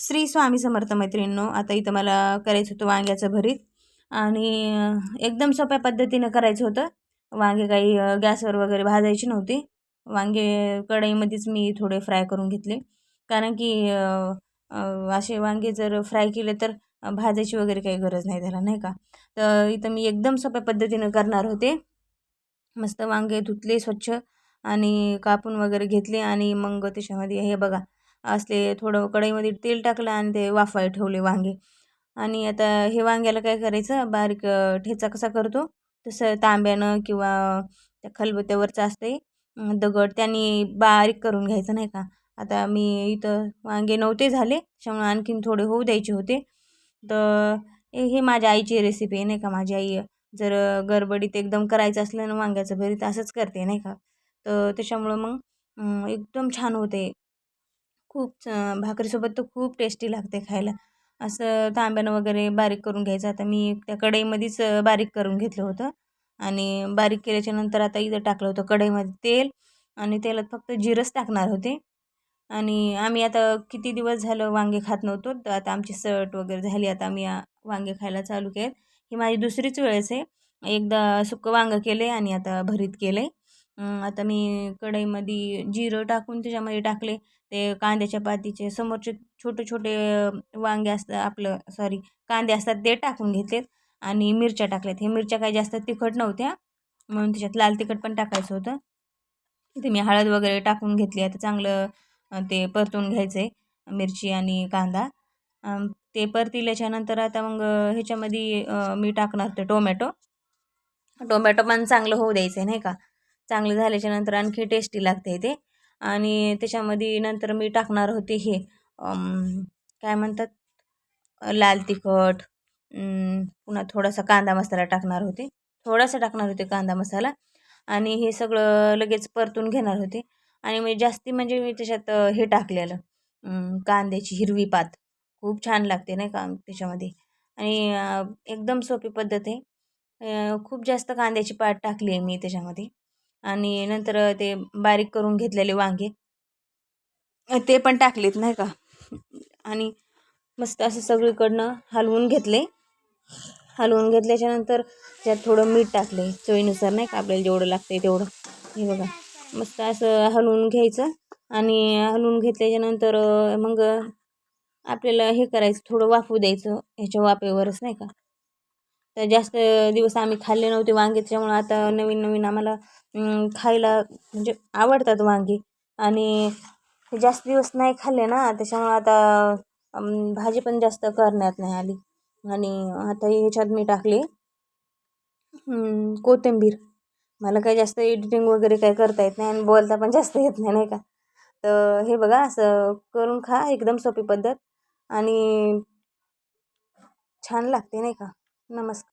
श्री स्वामी समर्थ मैत्रिणींनो आता इथं मला करायचं होतं वांग्याचं भरीत. आणि एकदम सोप्या पद्धतीनं करायचं होतं. वांगे काही गॅसवर वगैरे भाजायची नव्हती. वांगे कढईमध्येच मी थोडे फ्राय करून घेतले. कारण की असे वांगे जर फ्राय केले तर भाजायची वगैरे काही गरज नाही त्याला नाही का? तर इथं मी एकदम सोप्या पद्धतीनं करणार होते. मस्त वांगे धुतले स्वच्छ आणि कापून वगैरे घेतले आणि मग त्याच्यामध्ये हे बघा असले थोडं कढईमध्ये तेल टाकलं आणि ते वाफाय ठेवले वांगे. आणि आता हे वांग्याला काय करायचं? बारीक ठेचा कसा करतो? तसं तांब्यानं किंवा त्या खलबत्त्यावरचं असते दगड त्यांनी बारीक करून घ्यायचं नाही का? आता मी इथं वांगे नव्हते झाले त्यामुळे आणखीन थोडे होऊ द्यायचे होते. तर हे हे माझ्या आईची रेसिपी आहे नाही का? माझी आई जर गडबडीत एकदम करायचं असलं ना वांग्याचं भरीत असंच करते नाही का? तर त्याच्यामुळं मग एकदम छान होते. खूप भाकरीसोबत तर खूप टेस्टी लागते खायला. असं तांब्यानं वगैरे बारीक करून घ्यायचं. आता मी त्या कढईमध्येच बारीक करून घेतलं होतं. आणि बारीक केल्याच्यानंतर आता इथं टाकलं होतं कढईमध्ये तेल. आणि तेलात फक्त जिरंच टाकणार होते. आणि आम्ही आता किती दिवस झालं वांगे खात नव्हतो. तर आता आमची सट वगैरे झाली. आता आम्ही वांगे खायला चालू केले ही माझी दुसरीच वेळेस आहे. एकदा सुकं वांगं केलं आहे आणि आता भरीत केलं आहे आता मी कढईमध्ये जिरं टाकून त्याच्यामध्ये टाकले. ते कांद्याच्या पातीचे समोरचे छोटे छोटे वांगे असतात आपलं सॉरी कांदे असतात ते टाकून घेतलेत. आणि मिरच्या टाकल्यात. हे मिरच्या काही जास्त तिखट नव्हत्या. म्हणून त्याच्यात लाल तिखट पण टाकायचं होतं. इथे मी हळद वगैरे टाकून घेतली. आता चांगलं ते परतून घ्यायचं आहे मिरची आणि कांदा. ते परतिल्याच्या नंतर आता मग ह्याच्यामध्ये मी टाकणार ते टोमॅटो. टोमॅटो पण चांगलं होऊ द्यायचं आहे नाही का? चांगलं झाल्याच्यानंतर आणखी टेस्टी लागते ते. आणि त्याच्यामध्ये नंतर मी टाकणार होते हे काय म्हणतात? लाल तिखट पुन्हा थोडासा कांदा मसाला टाकणार होते. थोडासा टाकणार होते कांदा मसाला. आणि हे सगळं लगेच परतून घेणार होते. आणि मी जास्ती म्हणजे मी त्याच्यात हे टाकलेलं कांद्याची हिरवी पात. खूप छान लागते नाही का त्याच्यामध्ये. आणि एकदम सोपी पद्धत आहे. खूप जास्त कांद्याची पात टाकली आहे मी त्याच्यामध्ये. आणि नंतर ते बारीक करून घेतलेले वांगे. ते पण टाकलेत नाही का? आणि मस्त असं सगळीकडनं हलवून घेतले. हलवून घेतल्याच्या नंतर त्यात थोडं मीठ टाकले चवीनुसार नाही का? आपल्याला जेवढं लागतं तेवढं. हे बघा मस्त असं हलवून घ्यायचं. आणि हलवून घेतल्याच्या नंतर मग आपल्याला हे करायचं थोडं वाफू द्यायचं ह्याच्या वाफेवरच नाही का? तर जास्त दिवस आम्ही खाल्ले नव्हते वांगे त्याच्यामुळं आता नवीन नवीन आम्हाला खायला म्हणजे आवडतात वांगे. आणि जास्त दिवस नाही खाल्ले ना त्याच्यामुळं आता भाजी पण जास्त करण्यात नाही आली. आणि आता ह्याच्यात मी टाकले कोथिंबीर. मला काही जास्त एडिटिंग वगैरे काही करता येत नाही आणि बोलता पण जास्त येत नाही नाही का? तर हे बघा असं करून खा एकदम सोपी पद्धत. आणि छान लागते नाही का? नमस्कार.